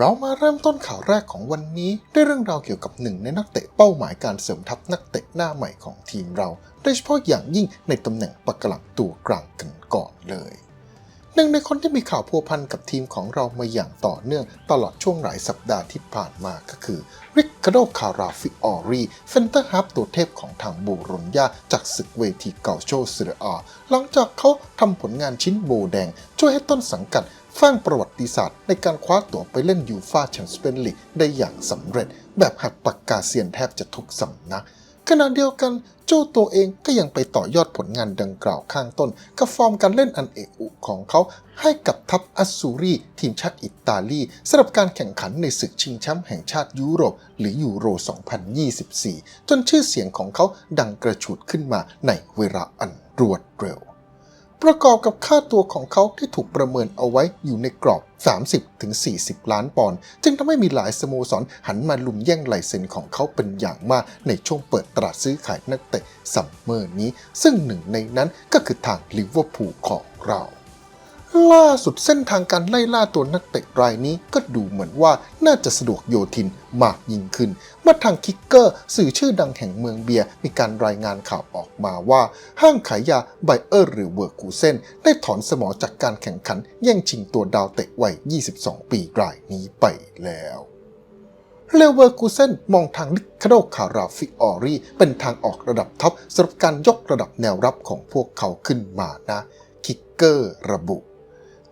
เรามาเริ่มต้นข่าวแรกของวันนี้ด้วยเรื่องราวเกี่ยวกับหนึ่งในนักเตะเป้าหมายการเสริมทัพนักเตะหน้าใหม่ของทีมเราโดยเฉพาะอย่างยิ่งในตำแหน่งปักหลังตัวกลางกันก่อนเลย หนึ่งในคนที่มีข่าวพัวพันกับทีมของเรามาอย่างต่อเนื่องตลอดช่วงหลายสัปดาห์ที่ผ่านมาก็คือริคาโดคาราฟิออรีเฟนเตอร์ฮับตัวเทพของทางบูรนยาจากศึกเวทีเกาโชเซเรอาหลังจากเขาทำผลงานชิ้นโบแดง ช่วยให้ต้นสังกัด สร้างประวัติศาสตร์ในการคว้าตั๋วไปเล่นยูฟาแชมเปี้ยนลีกได้อย่างสำเร็จ แบบหักปากกาเซียนแทบจะทุกสำนักขณะเดียวกันโจตัวเองก็ยังไปต่อยอดผลงานดังกล่าวข้างต้น กับฟอร์มการเล่นอันเอกอุของเขา ให้กับทัพอัสซูรีทีมชาติอิตาลีสำหรับการแข่งขันในศึกชิงแชมป์แห่งชาติยุโรป หรือยูโร 2024 จนชื่อเสียงของเขาดังกระฉูดขึ้นมาในเวลาอันรวดเร็ว ประกอบกับค่าตัวของเขาที่ถูกประเมินเอาไว้อยู่ในกรอบ 30-40 ล้านปอนด์จึงทำให้มีหลายสโมสรหันมาลุมแย่งลายเซ็นของเขาเป็นอย่างมากในช่วงเปิดตลาดซื้อขายนักเตะซัมเมอร์นี้ ซึ่งหนึ่งในนั้นก็คือทางลิเวอร์พูลของเรา ล่าสุดเส้นทางการไล่ล่าตัวนักเตะรายนี้ก็ดูเหมือนว่าน่าจะสะดวกโยทินมากยิ่งขึ้น เมื่อทางคิกเกอร์สื่อชื่อดังแห่งเมืองเบียร์มีการรายงานข่าวออกมาว่า ห้างขายยาไบเออร์หรือเวอร์คูเซนได้ถอนสมอจากการแข่งขันแย่งชิงตัวดาวเตะวัย 22 ปีรายนี้ไปแล้วเลเวอร์คูเซนมองทางลิคาโดคาราฟิออรีเป็นทางออกระดับท็อปสำหรับการยกระดับแนวรับของพวกเขาขึ้นมานะ คิกเกอร์ระบุ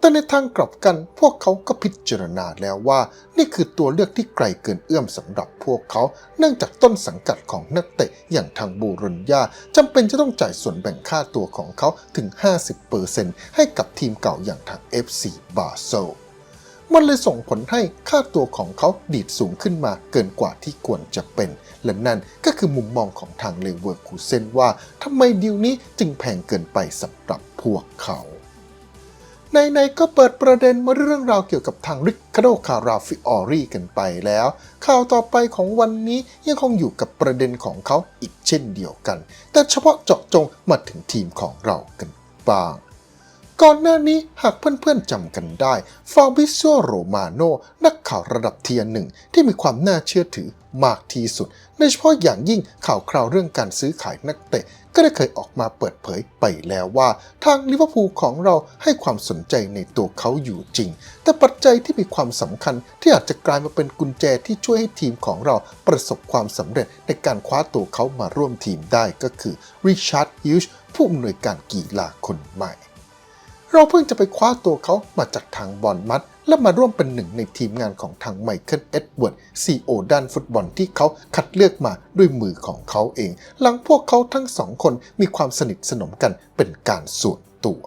แต่ในทางกลับกันพวกเขาก็พิจารณาแล้วว่า นี่คือตัวเลือกที่ไกลเกินเอื้อมสำหรับพวกเขา เนื่องจากต้นสังกัดของนักเตะอย่างทางบูรุนยาจำเป็นจะต้องจ่ายส่วนแบ่งค่าตัวของเขาถึง 50%ให้กับทีมเก่าอย่างทาง FC บาโซมันเลยส่งผลให้ค่าตัวของเขาดีดสูงขึ้นมาเกินกว่าที่ควรจะเป็น และนั่นก็คือมุมมองของทางเลเวอร์คูเซนว่าทำไมดีลนี้จึงแพงเกินไปสำหรับพวกเขา ในๆก็เปิดประเด็นมาเรื่องราวเกี่ยวกับทางริคาโดคาราฟิออรีกันไปแล้ว ข่าวต่อไปของวันนี้ยังคงอยู่กับประเด็นของเขาอีกเช่นเดียวกัน แต่เฉพาะเจาะจงมาถึงทีมของเรากันบ้างก่อนหน้านี้หากเพื่อนๆจำกันได้ ฟาบิโซโรมาโน นักข่าวระดับเทียร์หนึ่งที่มีความน่าเชื่อถือมากที่สุด โดยเฉพาะอย่างยิ่งข่าวคราวเรื่องการซื้อขายนักเตะ ก็ได้เคยออกมาเปิดเผยไปแล้วว่า ทางลิเวอร์พูลของเราให้ความสนใจในตัวเขาอยู่จริง แต่ปัจจัยที่มีความสำคัญที่อาจจะกลายมาเป็นกุญแจที่ช่วยให้ทีมของเราประสบความสำเร็จในการคว้าตัวเขามาร่วมทีมได้ก็คือริชาร์ดฮิลช์ผู้อำนวยการกีฬาคนใหม่ เราเพิ่งจะไปคว้าตัวเขามาจากทางบอลมัด และมาร่วมเป็นหนึ่งในทีมงานของทางไมเคิลเอ็ดเวิร์ดซีโอด้านฟุตบอลที่เขาคัดเลือกมาด้วยมือของเขาเอง หลังพวกเขาทั้งสองคนมีความสนิทสนมกันเป็นการส่วนตัว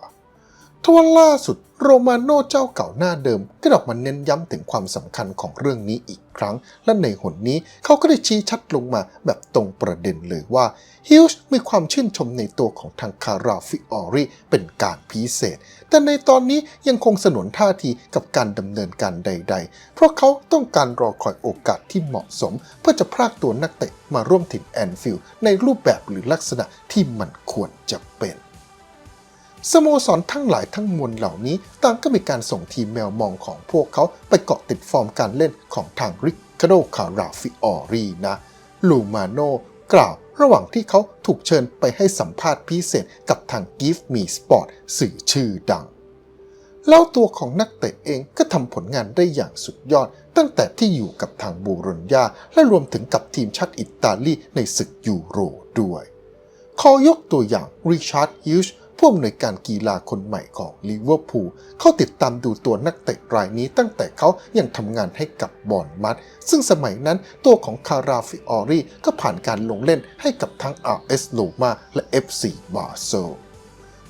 ทว่าล่าสุดโรมาโน่เจ้าเก่าหน้าเดิมก็ออกมาเน้นย้ำถึงความสำคัญของเรื่องนี้อีกครั้ง และในหนนี้เขาก็ได้ชี้ชัดลงมาแบบตรงประเด็นเลยว่าฮิลส์มีความชื่นชมในตัวของทางคาราฟิออรีเป็นการพิเศษ แต่ในตอนนี้ยังคงสนวนท่าทีกับการดำเนินการใด ๆ เพราะเขาต้องการรอคอยโอกาสที่เหมาะสม เพื่อจะพรากตัวนักเตะมาร่วมทีมแอนฟิลด์ในรูปแบบหรือลักษณะที่มันควรจะเป็นสโมสรทั้งหลายทั้งมวลเหล่านี้ต่างก็มีการส่งทีมแมวมองของพวกเขาไปเกาะติดฟอร์มการเล่นของทางริคาโดคาราฟิออรีนะ ลูมาโนกล่าว ระหว่างที่เขาถูกเชิญไปให้สัมภาษณ์พิเศษกับทาง Give Me Sport สื่อชื่อดัง แล้วตัวของนักเตะเองก็ทำผลงานได้อย่างสุดยอด ตั้งแต่ที่อยู่กับทางบูรนยาและรวมถึงกับทีมชาติอิตาลีในศึกยูโรด้วย ขอยกตัวอย่างริชาร์ดฮิลช์ ผู้อำนวยการกีฬาคนใหม่ของลิเวอร์พูลเขาติดตามดูตัวนักเตะรายนี้ตั้งแต่เขายังทำงานให้กับบอนมัด ซึ่งสมัยนั้นตัวของคาราฟิออรีก็ผ่านการลงเล่นให้กับทั้ง RS l o m a และ FC บาโซ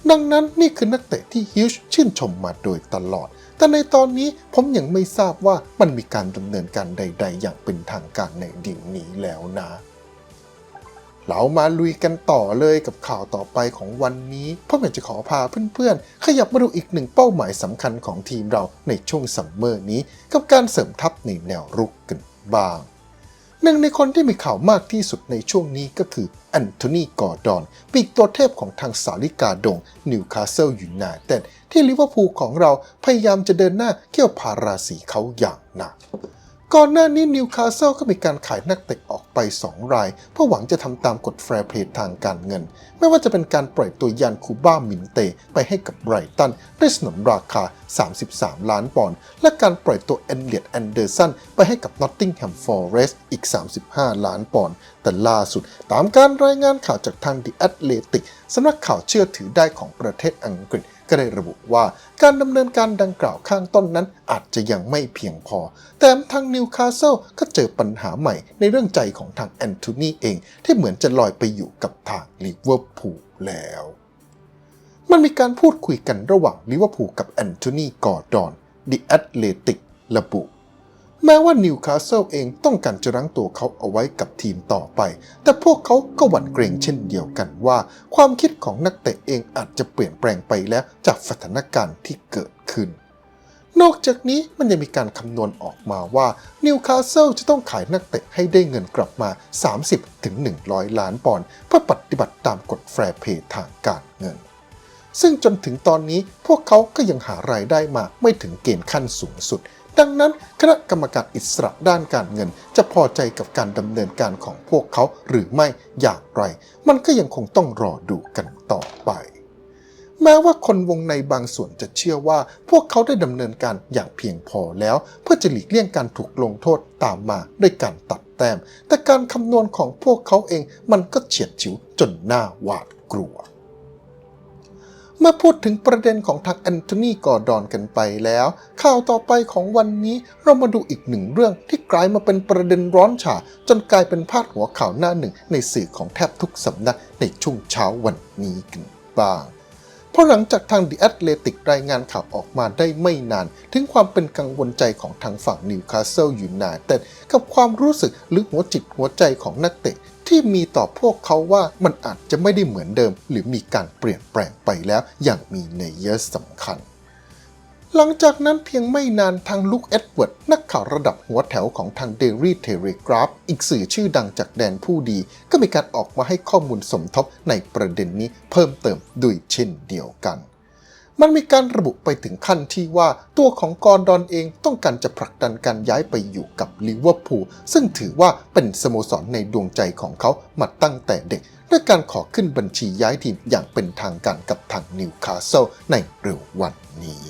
ดังนั้นนี่คือนักเตะที่ฮิลช์ชื่นชมมาโดยตลอด แต่ในตอนนี้ผมยังไม่ทราบว่ามันมีการดำเนินการใด ๆ อย่างเป็นทางการในดีลนี้แล้วนะ เรามาลุยกันต่อเลยกับข่าวต่อไปของวันนี้เพราะอยากจะขอพาเพื่อนๆ ขยับมาดูอีกหนึ่งเป้าหมายสำคัญของทีมเราในช่วงซัมเมอร์นี้ กับการเสริมทัพในแนวรุกกันบ้าง หนึ่งในคนที่มีข่าวมากที่สุดในช่วงนี้ก็คือแอนโทนีกอร์ดอนปีกตัวเทพของทางสาลิกาดงนิวคาสเซิลยูไนเต็ดที่ลิเวอร์พูลของเราพยายามจะเดินหน้าเกี่ยวพาราสีเขาอย่างหนัก ก่อนหน้านี้นิวคาสเซิลก็มีการขายนักเตะออกไป 2 ราย เพื่อหวังจะทำตามกฎแฟร์เพลย์ทางการเงิน ไม่ว่าจะเป็นการปล่อยตัวยันคูบ้ามินเต ไปให้กับไบรตันด้วยสนนราคา 33 ล้านปอนด์และการปล่อยตัวเอนเลียดแอนเดอร์สันไปให้กับนอตติงแฮมฟอร์เรสอีก 35 ล้านปอนด์แต่ล่าสุดตามการรายงานข่าวจากทาง The Athletic สำนักข่าวเชื่อถือได้ของประเทศอังกฤษ ก็ได้ระบุว่าการดำเนินการดังกล่าวข้างต้นนั้นอาจจะยังไม่เพียงพอ แต่ทางนิวคาสเซิลก็เจอปัญหาใหม่ในเรื่องใจของทางแอนโทนีเอง ที่เหมือนจะลอยไปอยู่กับทางลิเวอร์พูลแล้ว มันมีการพูดคุยกันระหว่างลิเวอร์พูลกับแอนโทนีกอร์ดอนดิแอตเลติกระบุ แม้ว่านิวคาสเซิลเองต้องการจะรั้งตัวเขาเอาไว้กับทีมต่อไป แต่พวกเขาก็หวั่นเกรงเช่นเดียวกันว่า ความคิดของนักเตะเองอาจจะเปลี่ยนแปลงไปแล้วจากสถานการณ์ที่เกิดขึ้น นอกจากนี้มันยังมีการคำนวณออกมาว่านิวคาสเซิลจะต้องขายนักเตะให้ได้เงินกลับมา 30-100 ล้านปอนด์เพื่อปฏิบัติตามกฎแฟร์เพย์ทางการเงินซึ่งจนถึงตอนนี้พวกเขาก็ยังหารายได้มาไม่ถึงเกณฑ์ขั้นสูงสุด ดังนั้นคณะกรรมการอิสระด้านการเงิน จะพอใจกับการดำเนินการของพวกเขาหรือไม่อย่างไร มันก็ยังคงต้องรอดูกันต่อไป แม้ว่าคนวงในบางส่วนจะเชื่อว่า พวกเขาได้ดำเนินการอย่างเพียงพอแล้ว เพื่อจะหลีกเลี่ยงการถูกลงโทษตามมาด้วยการตัดแต้ม แต่การคำนวณของพวกเขาเองมันก็เฉียดฉิวจนน่าหวาดกลัว เมื่อพูดถึงประเด็นของทางแอนโทนีกอร์ดอนกันไปแล้ว ข่าวต่อไปของวันนี้เรามาดูอีกหนึ่งเรื่องที่กลายมาเป็นประเด็นร้อนฉาจนกลายเป็นพาดหัวข่าวหน้าหนึ่งในสื่อของแทบทุกสำนักในช่วงเช้าวันนี้กันบ้าง ราะหลังจากทางดิแอตเลติกรายงานข่าวออกมาได้ไม่นาน ถึงความเป็นกังวลใจของทางฝั่งนิวคาสเซิลยูไนเต็ดกับความรู้สึกหรือหัวจิตหัวใจของนักเตะที่มีต่อพวกเขาว่ามันอาจจะไม่ได้เหมือนเดิม หรือมีการเปลี่ยนแปลงไปแล้วอย่างมีในยยะสำคัญ หลังจากนั้นเพียงไม่นานทางลุคเอ็ดเวิร์ด นักข่าวระดับหัวแถวของทาง Daily Telegraph อีกสื่อชื่อดังจากแดนผู้ดี ก็มีการออกมาให้ข้อมูลสมทบในประเด็นนี้เพิ่มเติมด้วยเช่นเดียวกัน มันมีการระบุไปถึงขั้นที่ว่าตัวของกอร์ดอนเองต้องการจะผลักดันการย้ายไปอยู่กับลิเวอร์พูลซึ่งถือว่าเป็นสโมสรในดวงใจของเขามาตั้งแต่เด็ก ด้วยการขอขึ้นบัญชีย้ายทีมอย่างเป็นทางการกับทางนิวคาสเซิลในเร็ววันนี้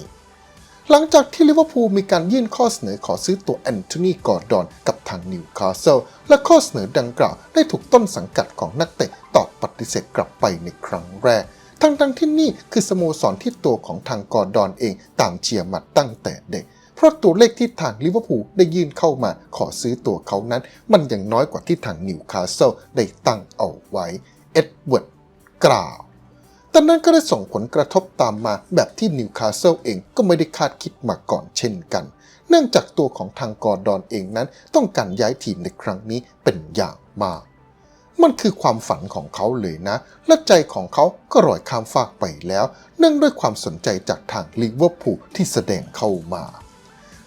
หลังจากที่ลิเวอร์พูลมีการยื่นข้อเสนอขอซื้อตัวแอนโทนีกอร์ดอนกับทางนิวคาสเซิลและข้อเสนอดังกล่าวได้ถูกต้นสังกัดของนักเตะตอบปฏิเสธกลับไปในครั้งแรก ทั้งทั้งๆที่นี่คือสโมสรที่ตัวของทางกอร์ดอนเองตามเชียร์มาตั้งแต่เด็ก เพราะตัวเลขที่ทางลิเวอร์พูลได้ยื่นเข้ามาขอซื้อตัวเขานั้น มันยังน้อยกว่าที่ทางนิวคาสเซิลได้ตั้งเอาไว้เอ็ดเวิร์ดกล่าว แต่นั้นก็ได้ส่งผลกระทบตามมาแบบที่นิวคาสเซิลเองก็ไม่ได้คาดคิดมาก่อนเช่นกัน เนื่องจากตัวของทางกอร์ดอนเองนั้น ต้องการย้ายทีมในครั้งนี้เป็นอย่างมาก มันคือความฝันของเขาเลยนะ และใจของเขาก็ลอยข้ามฟากไปแล้ว เนื่องด้วยความสนใจจากทางลิเวอร์พูลที่แสดงเข้ามา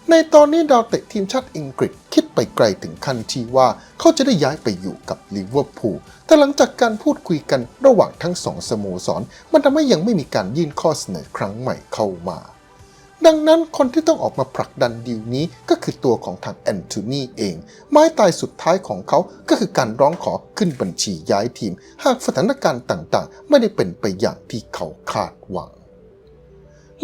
ในตอนนี้ดาวเตะทีมชาติอังกฤษคิด ไปไกลถึงขั้นที่ว่าเขาจะได้ย้ายไปอยู่กับลิเวอร์พูล แต่หลังจากการพูดคุยกันระหว่างทั้งสองสโมสร มันทำให้ยังไม่มีการยื่นข้อเสนอครั้งใหม่เข้ามา ดังนั้นคนที่ต้องออกมาผลักดันดีลนี้ก็คือตัวของทางแอนโทนีเอง ไม้ตายสุดท้ายของเขาก็คือการร้องขอขึ้นบัญชีย้ายทีม หากสถานการณ์ต่างๆ ไม่ได้เป็นไปอย่างที่เขาคาดหวัง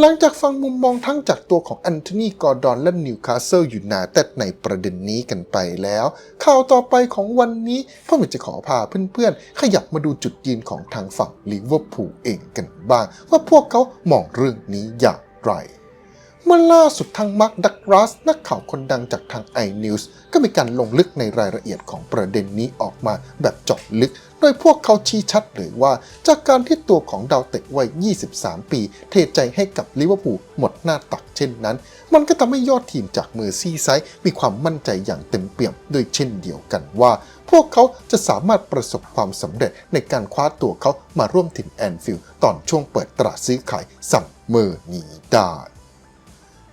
หลังจากฟังมุมมองทั้งจากตัวของแอนโทนีกอร์ดอนและนิวคาสเซิลยูไนเต็ดในประเด็นนี้กันไปแล้ว ข่าวต่อไปของวันนี้พ่อหมจะขอพาเพื่อนๆ ขยับมาดูจุดยืนของทางฝั่งลิเวอร์พูลเองกันบ้าง ว่าพวกเขามองเรื่องนี้อย่างไร เมื่อล่าสุดทางมาร์คดักรัสนักข่าวคนดังจากทาง iNews ก็มีการลงลึกในรายละเอียดของประเด็นนี้ออกมาแบบเจาะลึก โดยพวกเขาชี้ชัดเลยว่า จากการที่ตัวของดาวเตะวัย 23 ปี เทใจให้กับลิเวอร์พูลหมดหน้าตักเช่นนั้น มันก็ทำให้ยอดทีมจากเมอร์ซี่ไซด์มีความมั่นใจอย่างเต็มเปี่ยมด้วยเช่นเดียวกันว่า พวกเขาจะสามารถประสบความสำเร็จในการคว้าตัวเขามาร่วมทีมแอนฟิลด์ตอนช่วงเปิดตลาดซื้อขายซัมเมอร์นี้ได้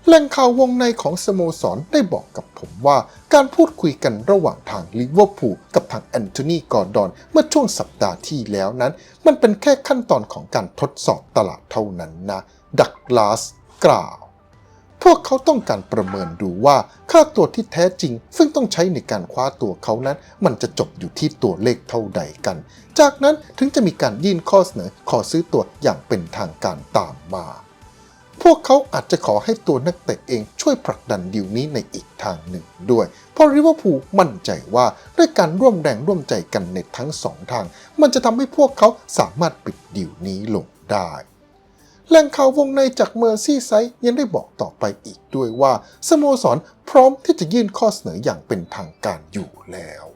แหล่งข่าววงในของสโมสรได้บอกกับผมว่าการพูดคุยกันระหว่างทางลิเวอร์พูลกับทางแอนโทนีกอร์ดอนเมื่อช่วงสัปดาห์ที่แล้วนั้น มันเป็นแค่ขั้นตอนของการทดสอบตลาดเท่านั้นนะ ดักลาสกล่าว พวกเขาต้องการประเมินดูว่าค่าตัวที่แท้จริง ซึ่งต้องใช้ในการคว้าตัวเขานั้น มันจะจบอยู่ที่ตัวเลขเท่าใดกัน จากนั้นถึงจะมีการยื่นข้อเสนอขอซื้อตัวอย่างเป็นทางการตามมา พวกเขาอาจจะขอให้ตัวนักเตะเองช่วยผลักดันดีลนี้ในอีกทางหนึ่งด้วย เพราะริเวอร์พูลมั่นใจว่าด้วยการร่วมแรงร่วมใจกันในทั้งสองทาง มันจะทำให้พวกเขาสามารถปิดดีลนี้ลงได้แหล่งข่าววงในจากเมอร์ซี่ไซยังได้บอกต่อไปอีกด้วยว่า สโมสรพร้อมที่จะยื่นข้อเสนออย่างเป็นทางการอยู่แล้ว